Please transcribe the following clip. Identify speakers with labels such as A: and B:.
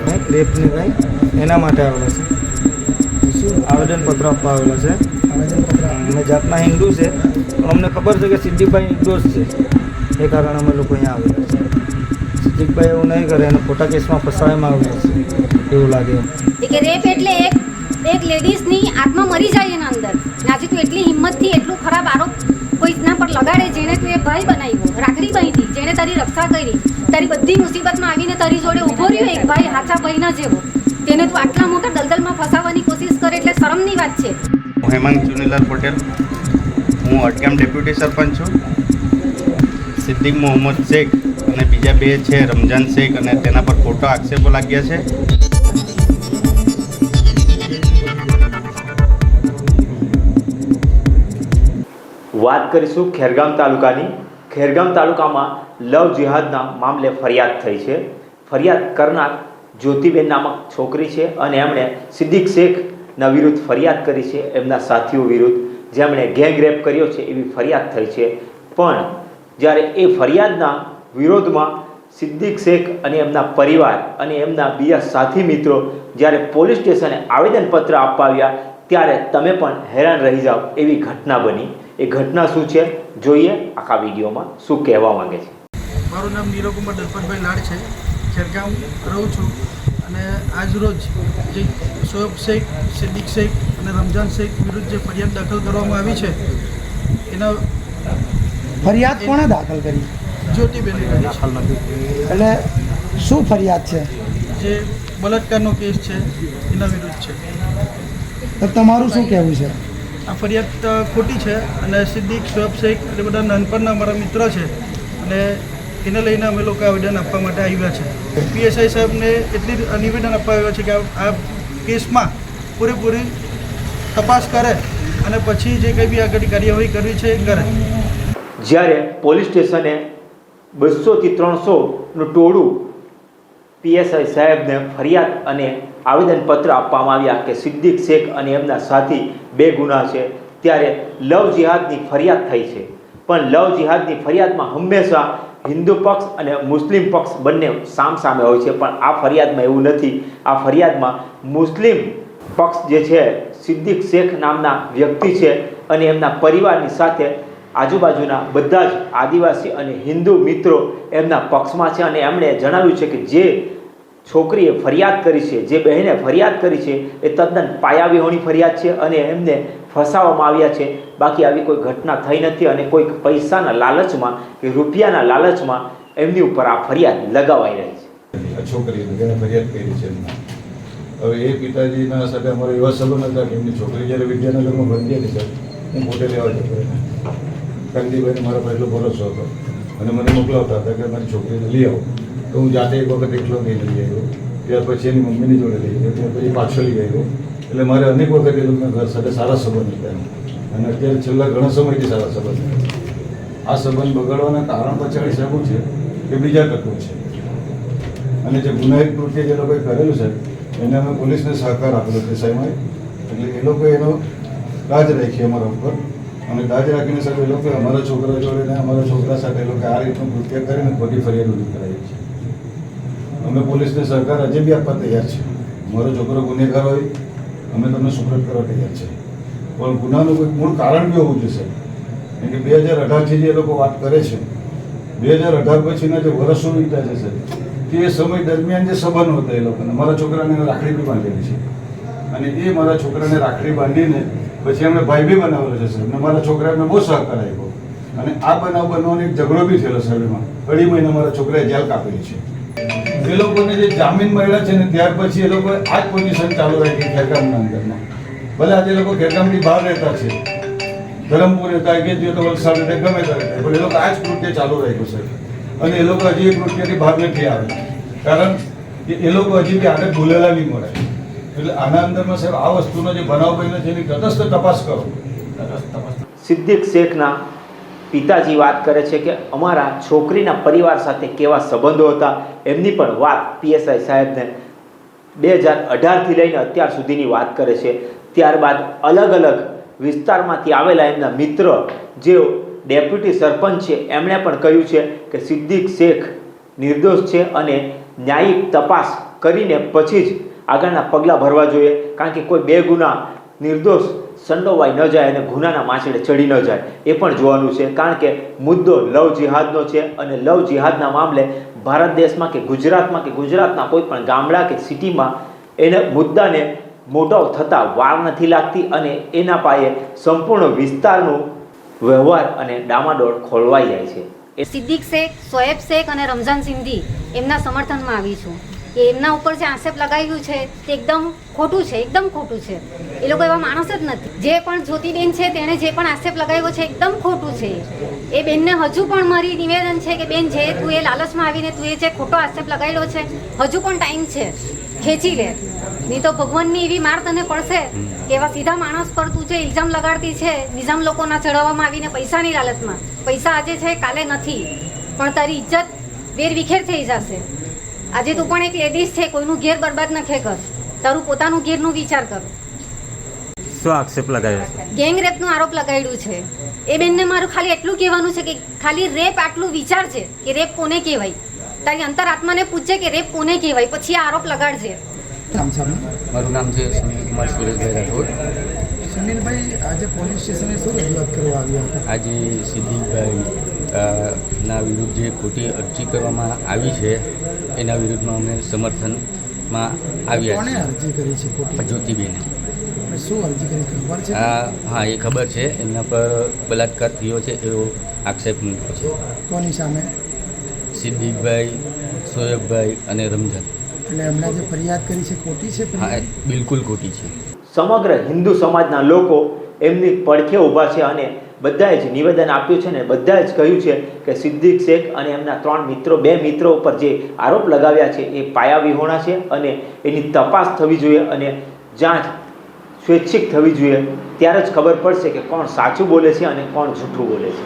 A: કંઈક રેપની કંઈક એના માટે આવેલા છે શું આવેદનપત્ર આપવા આવેલા છે. અમે જાતના હિન્દુ છે. પણ અમને ખબર છે કે સિદ્ધિકભાઈ નિર્દોષ છે. એ કારણે અમે લોકો અહીંયા આવેલા છે. સિદ્ધિકભાઈ એવું નહીં કરે અને ખોટા કેસમાં ફસાવવામાં આવેલા છે. એવું લાગે
B: કે રેપ એટલે એક એક લેડીઝની આત્મા મરી જાય એના અંદર. નાજી તું એટલી હિંમતથી એટલું ખરાબ આરોપ કોઈના પર લગાડે જેને તું એ ભાઈ બનાવ્યો, રાખડી બાંધી, જેણે તારી રક્ષા કરી, તારી બધી મુસીબતમાં આવીને તારી જોડે ઊભો રહ્યો, એક ભાઈ હાથા ભાઈના જેવો. તેને તું આટલા મોટા દલદલમાં ફસાવવાની કોશિશ શરમની વાત છે.
C: હું હેમંત ચુનીલાલ પટેલ. હું અટગામ ડેપ્યુટી સરપંચ છું. સિદ્દીક મોહમ્મદ શેખ અને બીજા બે છે રમજાન શેખ અને તેના પર ખોટા આક્ષેપો લાગ્યા છે.
D: વાત કરીશું ખેરગામ તાલુકાની. ખેરગામ તાલુકામાં લવ જિહાદના મામલે ફરિયાદ થઈ છે. ફરિયાદ કરનાર જ્યોતિબેન નામક છોકરી છે અને એમણે સિદ્દીક શેખના વિરુદ્ધ ફરિયાદ કરી છે, એમના સાથીઓ વિરુદ્ધ જેમણે ગેંગ રેપ કર્યો છે, એવી ફરિયાદ થઈ છે. પણ જ્યારે એ ફરિયાદના વિરોધમાં સિદ્દીક શેખ અને એમના પરિવાર અને એમના બીજા સાથી મિત્રો જ્યારે પોલીસ સ્ટેશને આવેદનપત્ર આપવા ત્યારે તમે પણ હેરાન રહી જાઓ એવી ઘટના બની. એ ઘટના શું છે? જોઈએ આખા વિડીયોમાં શું કહેવા માંગે છે.
E: મારું નામ નીરવકુમાર દલપતભાઈ લાડ છે. ખેરગામ રહું છું અને આજ રોજ જે શોએબ શેખ સિદ્દીક શેખ અને રમઝાન શેખ વિરુદ્ધ જે ફરિયાદ દાખલ કરવામાં આવી છે એના
F: ફરિયાદ કોણે દાખલ કરી?
E: જ્યોતિબેન દાખલ નથી
F: એટલે શું ફરિયાદ છે?
E: જે બલાત્કારનો કેસ છે એના વિરુદ્ધ છે.
F: તો તમારું શું કહેવું છે?
E: આ ફરિયાદ ખોટી છે અને સિદ્દીક શોએબ શેખ એ બધા નાનપણના અમારા મિત્ર છે. અને એને લઈને અમે લોકો આવેદન આપવા માટે આવ્યા છે. પીએસઆઈ સાહેબને એટલી નિવેદન આપવા આવ્યા છે કે આ- કેસમાં પૂરેપૂરી તપાસ કરે અને પછી જે કંઈ બી આગળ કાર્યવાહી કરવી છે એ કરે.
D: જ્યારે પોલીસ સ્ટેશને બસોથી ત્રણસોનું ટોળું પીએસઆઈ સાહેબને ફરિયાદ અને આવેદનપત્ર આપવામાં આવ્યા કે સિદ્દીક શેખ અને એમના સાથી બે ગુના છે, ત્યારે લવ જિહાદની ફરિયાદ થઈ છે. પણ લવ જિહાદની ફરિયાદમાં હંમેશા હિન્દુ પક્ષ અને મુસ્લિમ પક્ષ બંને સામસામે હોય છે. પણ આ ફરિયાદમાં એવું નથી. આ ફરિયાદમાં મુસ્લિમ પક્ષ જે છે, સિદ્દીક શેખ નામના વ્યક્તિ છે અને એમના પરિવારની સાથે આજુબાજુના બધા જ આદિવાસી અને હિન્દુ મિત્રો એમના પક્ષમાં છે અને એમણે જણાવ્યું છે કે જે છોકરીએ ફરિયાદ કરી છે, જે બહેને ફરિયાદ કરી છે, એ તદ્દન પાયાવિહોણી ફરિયાદ છે અને એમને ફસાવવામાં આવ્યા છે. બાકી આવી કોઈ ઘટના થઈ નથી અને કોઈક પૈસાના લાલચમાં કે રૂપિયાના લાલચમાં એમની ઉપર આ ફરિયાદ લગાવાઈ રહી છે.
G: આ છોકરી જેને ફરિયાદ કરી છે. હવે એ પિતાજીના સાથે અમારો એવા સંબંધ હતા કે એમની છોકરી જ્યારે વિદ્યાનગરમાં ભણતી હતી સર હું પોતે લેવા જતો એને કાંતિભાઈને મારો પહેલો ભરોસો હતો. અને મને મોકલાવતા હતા કે મારી છોકરીને લઈ આવો. તો હું જાતે એક વખત એકલો નહીં લઈ આવ્યો. ત્યાર પછી એની મમ્મીની જોડે લઈ ગયો ત્યાર પછી પાછો લઈ આવ્યો. એટલે મારે અનેક વખત એ લોકોના ઘર સાથે સારા સંબંધ હતા અને અત્યારે છેલ્લા ઘણા સમયથી સારા સંબંધ આ સંબંધ બગાડવાના કારણ પછાડી શકું છે કે બીજા તત્વો છે. અને જે ગુનાહિત કૃત્ય જે લોકોએ કરેલું છે, એને અમે પોલીસને સહકાર આપેલો છે સાહેબ. એટલે એ લોકોએ એનો દાજ રાખી અમારા ઉપર. અને દાજ રાખીને સાહેબ એ લોકોએ અમારા છોકરા જોડે અમારા છોકરા સાથે એ લોકો આ રીતનું કૃત્ય કરીને ખોટી ફરિયાદ ઊભી કરાવી છે. અમે પોલીસને સહકાર હજી બી આપવા તૈયાર છીએ. મારો છોકરો ગુનેગાર હોય અમે તમને સુપ્રત કરવા તૈયાર છે પણ ગુનાનું કોઈ મૂળ કારણ બી હોવું જોઈએ કેમ કે બે હજાર અઢારથી જે લોકો વાત કરે છે, બે હજાર અઢાર પછીના જે વર્ષો વીતા છે સર તે સમય દરમિયાન જે સંબંધ હતા એ લોકોને, મારા છોકરાને રાખડી બી બાંધેલી છે. અને એ મારા છોકરાને રાખડી બાંધીને પછી એમણે ભાઈ બી બનાવેલો છે સર અને મારા છોકરાને બહુ સહકાર આપ્યો. અને આ બનાવ બનવાનો એક ઝઘડો બી થયેલો સર એમાં. અઢી મહિના મારા છોકરાએ જેલ કાપેલી છે. એ લોકોને જે જામીન મળ્યા છે ને ત્યાર પછી એ લોકો આ જ પોઝિશન ચાલુ રાખી ખેરગામના અંદરમાં ભલે આજે લોકો ખેરગામની બહાર રહેતા છે. ધરમપુર રહેતા કે જે તો વલસાડ રહેતા, ગમે તે રહેતા, પણ એ લોકો આ જ કૃત્ય ચાલુ રાખ્યું છે. અને એ લોકો હજી એ કૃત્યથી બહાર નથી આવે. કારણ કે એ લોકો હજી કે આગળ ભૂલેલા નહીં મળે. એટલે આના અંદરમાં સાહેબ આ વસ્તુનો જે બનાવ બન્યો છે એની તટસ્થ તપાસ કરો.
D: સિદ્દીક શેખના પિતાજી વાત કરે છે કે અમારા છોકરીના પરિવાર સાથે કેવા સંબંધો હતા? એમની પણ વાત પીએસઆઈ સાહેબને બે હજાર અઢારથી લઈને અત્યાર સુધીની વાત કરે છે. ત્યારબાદ અલગ અલગ વિસ્તારમાંથી આવેલા એમના મિત્ર, જે ડેપ્યુટી સરપંચ છે, એમણે પણ કહ્યું છે કે સિદ્દીક શેખ નિર્દોષ છે અને ન્યાયિક તપાસ કરીને પછી જ આગળના પગલાં ભરવા જોઈએ. કારણ કે કોઈ બે ગુના નિર્દોષ સંડોવાઈ ન જાય અને ગુનાના માછડે ચડી ન જાય, એ પણ જોવાનું છે. કારણ કે મુદ્દો લવ જિહાદનો છે અને લવ જિહાદના મામલે ભારત દેશમાં કે ગુજરાતમાં કે ગુજરાતના કોઈ પણ ગામડા કે સિટીમાં એને મુદ્દાને મોટો થતાં વાર નથી લાગતી અને એના પાયે સંપૂર્ણ વિસ્તારનું વ્યવહાર અને ડામાડોળ ખોલવાઈ જાય છે.
B: સિદ્દીક શેખ, સોએબ શેખ અને રમઝાન સિંધી એમના સમર્થનમાં આવી છું. કે એમના ઉપર જે આક્ષેપ લગાવ્યું છે તે એકદમ ખોટું છે, એકદમ ખોટું છે. એ લોકો એવા માણસ જ નથી. જે પણ જ્યોતિબેન છે તેણે જે પણ આક્ષેપ લગાવ્યો છે એકદમ ખોટું છે. એ બેનને હજુ પણ મારી નિવેદન છે કે બેન જે તું એ લાલચમાં આવીને તું એ જે ખોટો આક્ષેપ લગાવેલો છે, હજુ પણ ટાઈમ છે. ખેંચી લે. નહીં તો ભગવાનની એવી માર તને પડશે કે એવા સીધા માણસ પર તું જે ઇલ્ઝામ લગાડતી છે, નિઝામ લોકોના ચડાવવામાં આવીને પૈસાની લાલચમાં. પૈસા આજે છે, કાલે નથી. પણ તારી ઇજ્જત વેર વિખેર થઈ જશે. આજે તું પણ એક લેડીઝ છે કોઈનું ઘેર બરબાદ નખે કર. તારું પોતાનું ઘેરનું વિચાર કર.
H: શું આક્ષેપ લગાવ્યો છે?
B: ગેંગ રેપનો આરોપ લગાડ્યું છે. એ બેનને મારું ખાલી એટલું કહેવાનું છે કે ખાલી રેપ આટલું વિચાર છે કે રેપ કોને કહેવાય? તારી અંતરાત્માને પૂછજે કે રેપ કોને કહેવાય? પછી આ આરોપ લગાડજે?
I: મારું નામ છે સુનિલ કુમાર સુરેશભાઈ રાઠોડ.
F: સુનિલભાઈ આજે પોલીસ સ્ટેશને શું રજૂઆત કરવા આવ્યા હતા?
I: આજે સિદ્દીકભાઈ ના વિરુદ્ધ જે ખોટી અરજી કરવામાં આવી છે એના વિરુદ્ધમાં અમે સમર્થનમાં આવ્યા છીએ.
F: અરજી કરી છે
I: જ્યોતિબેને.
F: શું અરજી કરી? ખબર છે?
I: હા એ ખબર છે. એમના પર બલાત્કાર થયો છે એવો આક્ષેપ મૂક્યો છે.
F: કોની સામે?
I: સિદ્દીકભાઈ સોએબભાઈ અને રમઝાન.
F: એટલે એમણે જે ફરિયાદ કરી છે ખોટી છે
I: હા બિલકુલ ખોટી છે.
D: સમગ્ર હિન્દુ સમાજના લોકો એમની પડખે ઊભા છે અને બધાએ જ નિવેદન આપ્યું છે ને બધાએ જ કહ્યું છે કે સિદ્દીક શેખ અને એમના ત્રણ મિત્રો, બે મિત્રો ઉપર જે આરોપ લગાવ્યા છે એ પાયા વિહોણા છે અને એની તપાસ થવી જોઈએ અને જાંચ સ્વૈચ્છિક થવી જોઈએ. ત્યારે જ ખબર પડશે કે કોણ સાચું બોલે છે અને કોણ જૂઠું બોલે છે.